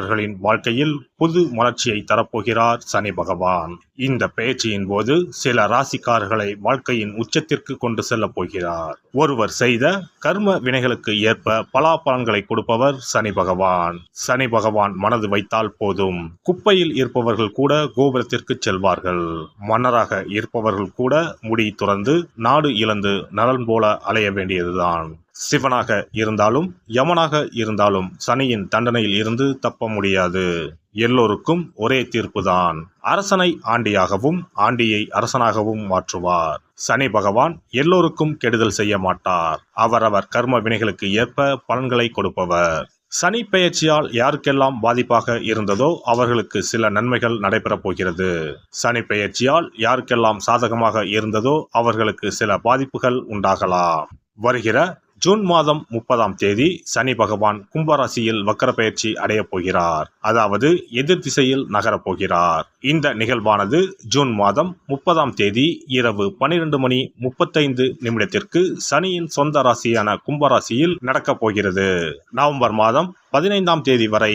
ராசிக்காரர்களின் வாழ்க்கையில் புது மலர்ச்சியை தரப்போகிறார் சனி பகவான். இந்த பேச்சியின் போது சில ராசிக்காரர்களை வாழ்க்கையின் உச்சத்திற்கு கொண்டு செல்ல போகிறார். ஒருவர் செய்த கர்ம வினைகளுக்கு ஏற்ப பலாபலன்களை கொடுப்பவர் சனி பகவான். சனி பகவான் மனது வைத்தால் போதும். குப்பையில் இருப்பவர்கள் கூட கோபுரத்திற்கு செல்வார்கள். மன்னராக இருப்பவர்கள் கூட முடி துறந்து நாடு இழந்து நலன் போல அலைய வேண்டியதுதான். சிவனாக இருந்தாலும் யமனாக இருந்தாலும் சனியின் தண்டனையில் இருந்து தப்ப முடியாது. எல்லோருக்கும் ஒரே தீர்ப்புதான். அரசனை ஆண்டியாகவும் ஆண்டியை அரசனாகவும் மாற்றுவார். சனி பகவான் எல்லோருக்கும் கெடுதல் செய்ய மாட்டார். அவரவர் கர்ம வினைகளுக்கு ஏற்ப பலன்களை கொடுப்பவர். சனி பெயர்ச்சியால் யாருக்கெல்லாம் பாதிப்பாக இருந்ததோ அவர்களுக்கு சில நன்மைகள் நடைபெறப் போகிறது. சனி பெயர்ச்சியால் யாருக்கெல்லாம் சாதகமாக இருந்ததோ அவர்களுக்கு சில பாதிப்புகள் உண்டாகலாம். வருகிற ஜூன் மாதம் முப்பதாம் தேதி சனி பகவான் கும்பராசியில் வக்கர பயிற்சி அடையப் போகிறார். அதாவது எதிர் திசையில் நகரப் போகிறார். இந்த நிகழ்வானது ஜூன் மாதம் முப்பதாம் தேதி இரவு பனிரெண்டு மணி முப்பத்தைந்து நிமிடத்திற்கு சனியின் சொந்த ராசியான கும்பராசியில் நடக்கப் போகிறது. நவம்பர் மாதம் பதினைந்தாம் தேதி வரை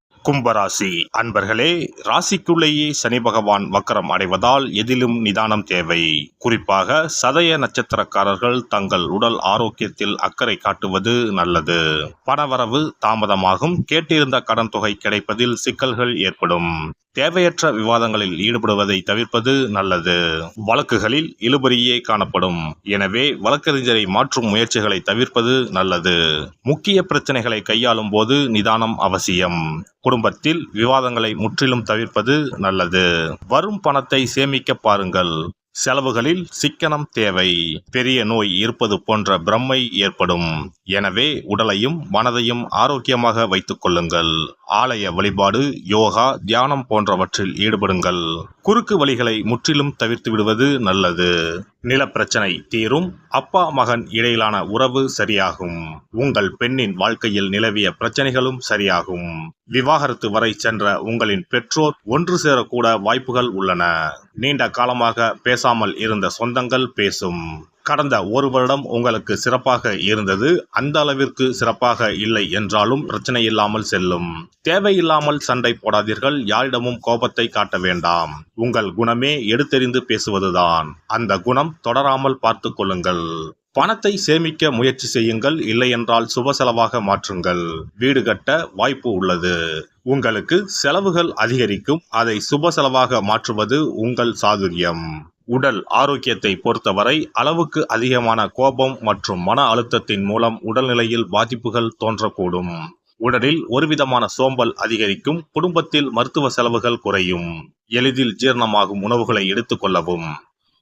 கும்பராசி. அன்பர்களே ராசிக்குள்ளேயே சனி பகவான் வக்கரம் அடைவதால் எதிலும் நிதானம் தேவை. குறிப்பாக சதய நட்சத்திரக்காரர்கள் தங்கள் உடல் ஆரோக்கியத்தில் அக்கறை காட்டுவது நல்லது. பணவரவு தாமதமாகும். கேட்டிருந்த கடன் தொகை கிடைப்பதில் சிக்கல்கள் ஏற்படும். தேவையற்ற விவாதங்களில் ஈடுபடுவதை தவிர்ப்பது நல்லது. வழக்குகளில் இழுபறியே காணப்படும். எனவே வழக்கறிஞரை மாற்றும் முயற்சிகளை தவிர்ப்பது நல்லது. முக்கிய பிரச்சனைகளை கையாளும் போது நிதானம் அவசியம். குடும்பத்தில் விவாதங்களை முற்றிலும் தவிர்ப்பது நல்லது. வரும் பணத்தை சேமிக்க பாருங்கள். செலவுகளில் சிக்கனம் தேவை. பெரிய நோய் இருப்பது போன்ற பிரம்மை ஏற்படும். எனவே உடலையும் மனதையும் ஆரோக்கியமாக வைத்துக் கொள்ளுங்கள். ஆலய வழிபாடு யோகா தியானம் போன்றவற்றில் ஈடுபடுங்கள். குறுக்கு வழிகளை முற்றிலும் தவிர்த்து விடுவது நல்லது. நிலப்பிரச்சனை தீரும் அப்பா மகன் இடையிலான உறவு சரியாகும். உங்கள் பெண்ணின் வாழ்க்கையில் நிலவிய பிரச்சனைகளும் சரியாகும். விவாகரத்து வரை சென்ற உங்களின் பெற்றோர் ஒன்று சேரக்கூட வாய்ப்புகள் உள்ளன. நீண்ட காலமாக பேசாமல் இருந்த சொந்தங்கள் பேசும். கடந்த ஒரு வருடம் உங்களுக்கு சிறப்பாக இருந்தது. அந்த அளவிற்கு சிறப்பாக இல்லை என்றாலும் பிரச்சனை இல்லாமல் செல்லும். தேவையில்லாமல் சண்டை போடாதீர்கள். யாரிடமும் கோபத்தை காட்ட வேண்டாம். உங்கள் குணமே எடுத்தெறிந்து பேசுவதுதான். அந்த குணம் தொடராமல் பார்த்து கொள்ளுங்கள். பணத்தை சேமிக்க முயற்சி செய்யுங்கள். இல்லையென்றால் சுப செலவாக மாற்றுங்கள். வீடு கட்ட வாய்ப்பு உள்ளது. உங்களுக்கு செலவுகள் அதிகரிக்கும். அதை சுப செலவாக மாற்றுவது உங்கள் சாதுரியம். உடல் ஆரோக்கியத்தை பொறுத்தவரை அளவுக்கு அதிகமான கோபம் மற்றும் மன அழுத்தத்தின் மூலம் உடல்நிலையில் பாதிப்புகள் தோன்றக்கூடும். உடலில் ஒருவிதமான சோம்பல் அதிகரிக்கும் குடும்பத்தில் மருத்துவ செலவுகள் குறையும். எளிதில் ஜீரணமாகும் உணவுகளை எடுத்துக்கொள்ளவும்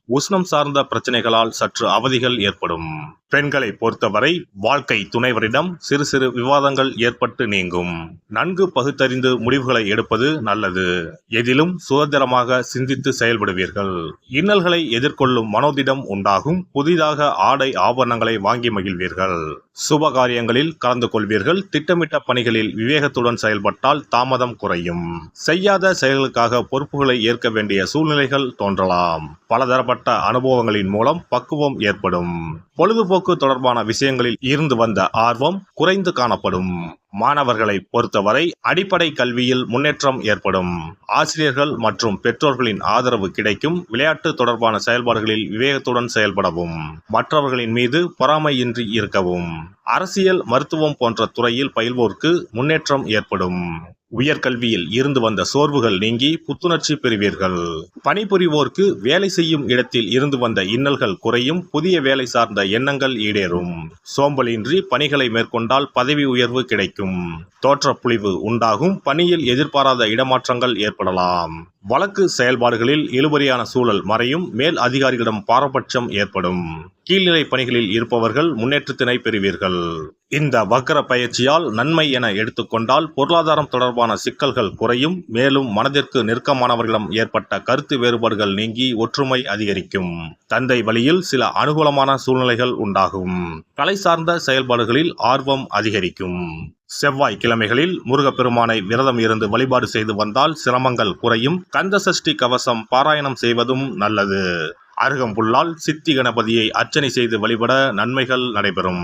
உஷ்ணம் சார்ந்த பிரச்சனைகளால் சற்று அவதிகள் ஏற்படும். பெண்களை பொறுத்தவரை வாழ்க்கை துணைவரிடம் சிறு சிறு விவாதங்கள் ஏற்பட்டு நீங்கும். நன்கு பகுத்தறிந்து முடிவுகளை எடுப்பது நல்லது. எதிலும் சுதந்திரமாக சிந்தித்து செயல்படுவீர்கள். இன்னல்களை எதிர்கொள்ளும் மனோதிடம் உண்டாகும். புதிதாக ஆடை ஆபரணங்களை வாங்கி மகிழ்வீர்கள். சுப காரியங்களில் கலந்து கொள்வீர்கள் திட்டமிட்ட பணிகளில் விவேகத்துடன் செயல்பட்டால் தாமதம் குறையும். செய்யாத செயல்களுக்காக பொறுப்புகளை ஏற்க வேண்டிய சூழ்நிலைகள் தோன்றலாம். பலதரப்பட்ட அனுபவங்களின் மூலம் பக்குவம் ஏற்படும். பொழுதுபோக்கு தொடர்பான விஷயங்களில் இருந்து வந்த ஆர்வம் குறைந்து காணப்படும். மாணவர்களை பொறுத்தவரை அடிப்படை கல்வியில் முன்னேற்றம் ஏற்படும். ஆசிரியர்கள் மற்றும் பெற்றோர்களின் ஆதரவு கிடைக்கும். விளையாட்டு தொடர்பான செயல்பாடுகளில் விவேகத்துடன் செயல்படவும். மற்றவர்களின் மீது பொறாமையின்றி இருக்கவும். அரசியல் மருத்துவம் போன்ற துறையில் பயில்வோருக்கு முன்னேற்றம் ஏற்படும். உயர்கல்வியில் இருந்து வந்த சோர்வுகள் நீங்கி புத்துணர்ச்சி பெறுவீர்கள். பணிபுரிவோருக்கு வேலை செய்யும் இடத்தில் இருந்து வந்த இன்னல்கள் குறையும் புதிய வேலை சார்ந்த எண்ணங்கள் ஈடேறும். சோம்பலின்றி பணிகளை மேற்கொண்டால் பதவி உயர்வு கிடைக்கும். தோற்றப்புழிவு உண்டாகும் பணியில் எதிர்பாராத இடமாற்றங்கள் ஏற்படலாம். வழக்கு செயல்பாடுகளில் இழுபறியான சூழல் மறையும் மேல் அதிகாரிகளிடம் பாரபட்சம் ஏற்படும். கீழ்நிலை பணிகளில் இருப்பவர்கள் முன்னேற்றத்தினை பெறுவீர்கள். இந்த வக்கர பயிற்சியால் நன்மை என எடுத்துக்கொண்டால் பொருளாதாரம் தொடர்பான சிக்கல்கள் குறையும் மேலும் மனதிற்கு நெருக்கமானவர்களிடம் ஏற்பட்ட கருத்து வேறுபாடுகள் நீங்கி ஒற்றுமை அதிகரிக்கும். தந்தை வழியில் சில அனுகூலமான சூழ்நிலைகள் உண்டாகும். கலை சார்ந்த செயல்பாடுகளில் ஆர்வம் அதிகரிக்கும். செவ்வாய் கிழமைகளில் முருகப்பெருமானை விரதம் இருந்து வழிபாடு செய்து வந்தால் சிரமங்கள் குறையும். கந்த சஷ்டி கவசம் பாராயணம் செய்வதும் நல்லது. அருகம்புல்லால் சித்தி கணபதியை அர்ச்சனை செய்து வழிபட நன்மைகள் நடைபெறும்.